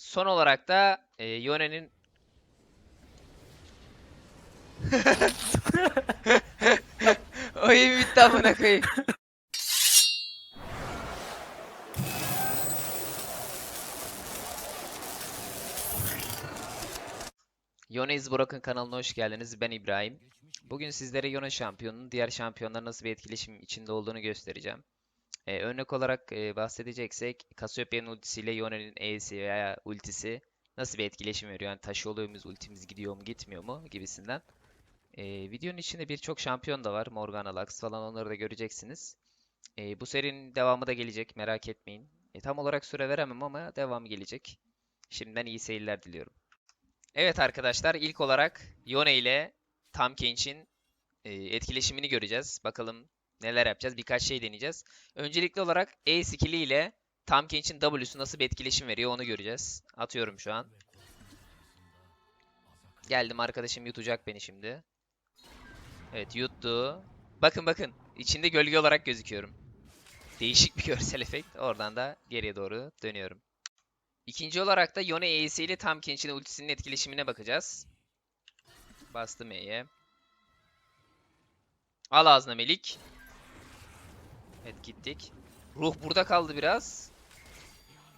Son olarak da e, Yone'nin Oyun bitti amına koyayım. Yone is Broken kanalına hoş geldiniz. Ben İbrahim. Bugün sizlere Yone şampiyonunun diğer şampiyonlar nasıl bir etkileşim içinde olduğunu göstereceğim. Ee, örnek olarak e, bahsedeceksek Cassiopeia'nın ultisiyle Yone'nin E'si veya ultisi nasıl bir etkileşim veriyor? Yani taşı oluyor muyuz, ultimiz gidiyor mu, gitmiyor mu gibisinden. Ee, videonun içinde birçok şampiyon da var. Morgana, Lux falan onları da göreceksiniz. Ee, bu serinin devamı da gelecek merak etmeyin. E, tam olarak süre veremem ama devamı gelecek. Şimdiden iyi seyirler diliyorum. Evet arkadaşlar ilk olarak Yone ile Tam Kench'in e, etkileşimini göreceğiz. Bakalım neler yapacağız. Birkaç şey deneyeceğiz. Öncelikli olarak E skill'i ile Tam Kench'in W'su nasıl bir etkileşim veriyor onu göreceğiz. Atıyorum şu an. Geldim arkadaşım yutacak beni şimdi. Evet yuttu. Bakın bakın. içinde gölge olarak gözüküyorum. Değişik bir görsel efekt. Oradan da geriye doğru dönüyorum. İkinci olarak da Yone E'si ile Tam Kench'in ultisinin etkileşimine bakacağız. Bastım E'ye. Al ağzına Melik. Evet gittik. Ruh burada kaldı biraz.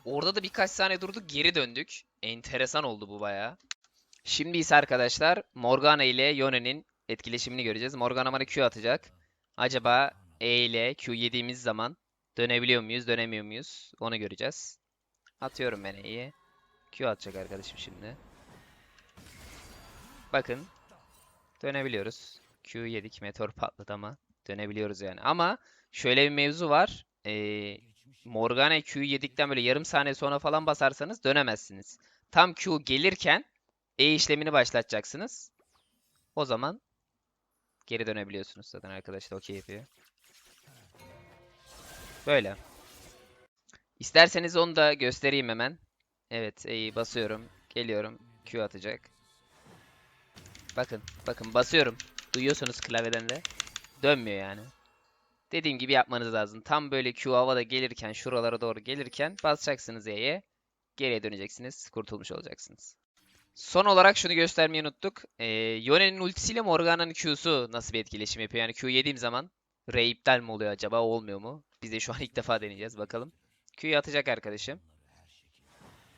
Orada da birkaç saniye durduk geri döndük. Enteresan oldu bu baya. Şimdi ise arkadaşlar Morgana ile Yone'nin etkileşimini göreceğiz. Morgana bana Q atacak. Acaba E ile Q yediğimiz zaman dönebiliyor muyuz, dönemiyor muyuz? Onu göreceğiz. Atıyorum ben E'yi. Q atacak arkadaşım şimdi. Bakın. Dönebiliyoruz. Q yedik. Meteor patladı ama. Dönebiliyoruz yani. Ama şöyle bir mevzu var. Ee, Morgana Q yedikten böyle yarım saniye sonra falan basarsanız dönemezsiniz. Tam Q gelirken E işlemini başlatacaksınız. O zaman geri dönebiliyorsunuz zaten arkadaşlar okey yapıyor. Böyle. İsterseniz onu da göstereyim hemen. Evet, E'yi basıyorum. Geliyorum. Q atacak. Bakın, bakın basıyorum. Duyuyorsunuz klavyeden de. Dönmüyor yani. Dediğim gibi yapmanız lazım. Tam böyle Q havada gelirken, şuralara doğru gelirken basacaksınız E'ye. Geriye döneceksiniz. Kurtulmuş olacaksınız. Son olarak şunu göstermeyi unuttuk. Ee, Yone'nin ultisiyle Morgana'nın Q'su nasıl bir etkileşim yapıyor? Yani Q yediğim zaman Ray iptal mi oluyor acaba? Olmuyor mu? Biz de şu an ilk defa deneyeceğiz. Bakalım. Q'yu atacak arkadaşım.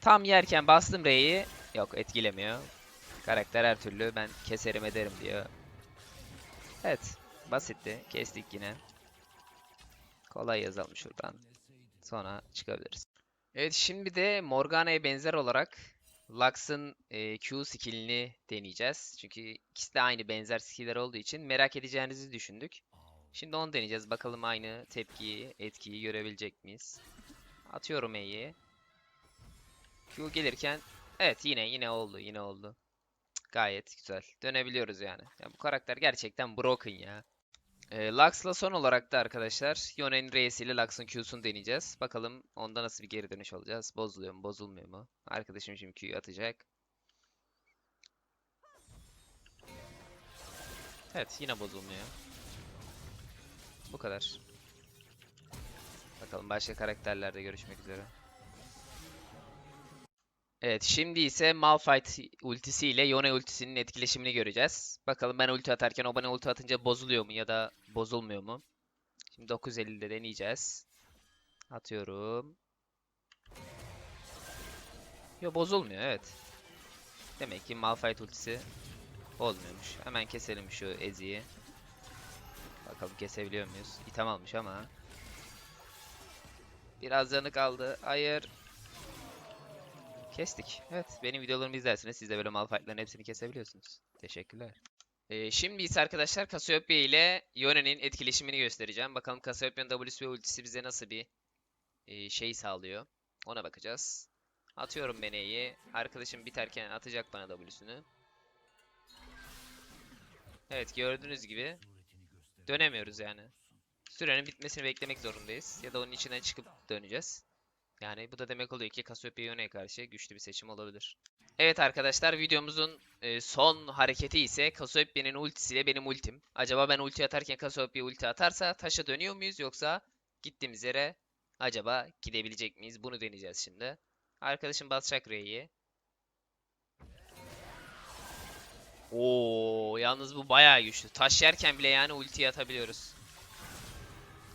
Tam yerken bastım R'yi. Yok etkilemiyor. Karakter her türlü ben keserim ederim diyor. Evet. Basitti. Kestik yine. Kolay yazalım şuradan. Sonra çıkabiliriz. Evet şimdi de Morgana'ya benzer olarak Lux'ın e, Q skillini deneyeceğiz. Çünkü ikisi de aynı benzer skiller olduğu için merak edeceğinizi düşündük. Şimdi onu deneyeceğiz. Bakalım aynı tepkiyi, etkiyi görebilecek miyiz? Atıyorum E'yi. Q gelirken evet yine yine oldu yine oldu. Gayet güzel. Dönebiliyoruz yani. Ya bu karakter gerçekten broken ya. Ee, Lux'la son olarak da arkadaşlar Yone'nin R'siyle Lux'ın Q'sunu deneyeceğiz. Bakalım onda nasıl bir geri dönüş alacağız. Bozuluyor mu bozulmuyor mu? Arkadaşım şimdi Q'yu atacak. Evet yine bozulmuyor. Bu kadar. Bakalım başka karakterlerde görüşmek üzere. Evet şimdi ise Malphite ultisiyle Yone ultisinin etkileşimini göreceğiz. Bakalım ben ulti atarken o bana ulti atınca bozuluyor mu ya da bozulmuyor mu? Şimdi 950'de deneyeceğiz. Atıyorum. Yo bozulmuyor evet. Demek ki Malphite ultisi bozmuyormuş. Hemen keselim şu Ezi'yi. Bakalım kesebiliyor muyuz? İtem almış ama. Biraz canı kaldı. Hayır. Kestik. Evet, benim videolarımı izlersiniz. Siz de böyle Malphite'ların hepsini kesebiliyorsunuz. Teşekkürler. Ee, şimdi ise arkadaşlar Cassiopeia ile Yone'nin etkileşimini göstereceğim. Bakalım Cassiopeia'nın ve ultisi bize nasıl bir e, şey sağlıyor. Ona bakacağız. Atıyorum ben E'yi. Arkadaşım biterken atacak bana W'sünü. Evet gördüğünüz gibi dönemiyoruz yani. Sürenin bitmesini beklemek zorundayız. Ya da onun içinden çıkıp döneceğiz. Yani bu da demek oluyor ki Cassiopeia Yone'ye karşı güçlü bir seçim olabilir. Evet arkadaşlar videomuzun e, son hareketi ise Cassiopeia'nın ultisiyle benim ultim. Acaba ben ulti atarken Cassiopeia ulti atarsa taşa dönüyor muyuz yoksa gittiğimiz yere acaba gidebilecek miyiz? Bunu deneyeceğiz şimdi. Arkadaşım basacak R'yi. Oo, yalnız bu bayağı güçlü. Taş yerken bile yani ultiyi atabiliyoruz.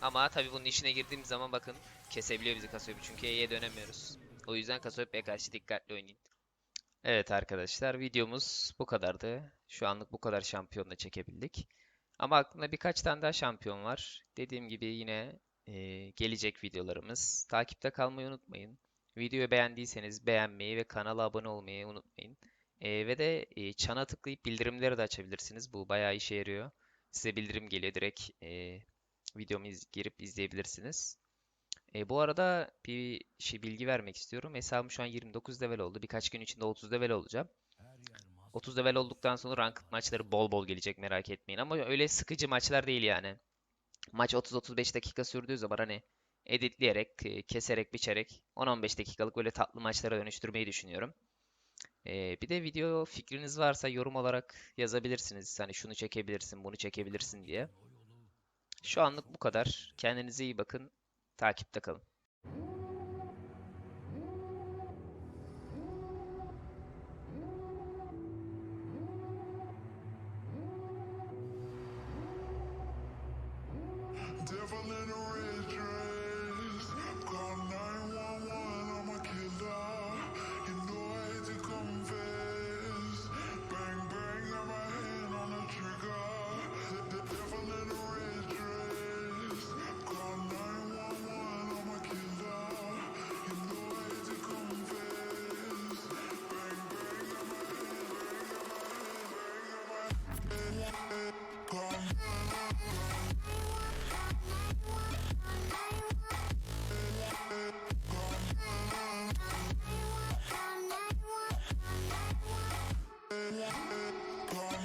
Ama tabii bunun işine girdiğimiz zaman bakın kesebiliyor bizi Kasoybi çünkü E'ye dönemiyoruz. O yüzden Kasoybi'ye karşı dikkatli oynayın. Evet arkadaşlar videomuz bu kadardı. Şu anlık bu kadar şampiyonla çekebildik. Ama aklımda birkaç tane daha şampiyon var. Dediğim gibi yine e, gelecek videolarımız. Takipte kalmayı unutmayın. Videoyu beğendiyseniz beğenmeyi ve kanala abone olmayı unutmayın. E, ve de e, çana tıklayıp bildirimleri de açabilirsiniz. Bu bayağı işe yarıyor. Size bildirim geliyor direkt e, videomu iz- girip izleyebilirsiniz. E, bu arada bir şey bilgi vermek istiyorum. Hesabım şu an 29 level oldu. Birkaç gün içinde 30 level olacağım. 30 level olduktan sonra ranked maçları bol bol gelecek merak etmeyin. Ama öyle sıkıcı maçlar değil yani. Maç 30-35 dakika sürdüğü zaman hani editleyerek, keserek, biçerek 10-15 dakikalık böyle tatlı maçlara dönüştürmeyi düşünüyorum. E, bir de video fikriniz varsa yorum olarak yazabilirsiniz. Hani şunu çekebilirsin, bunu çekebilirsin diye. Şu anlık bu kadar. Kendinize iyi bakın. Takipte kalın. Devil in the red want it. Come on.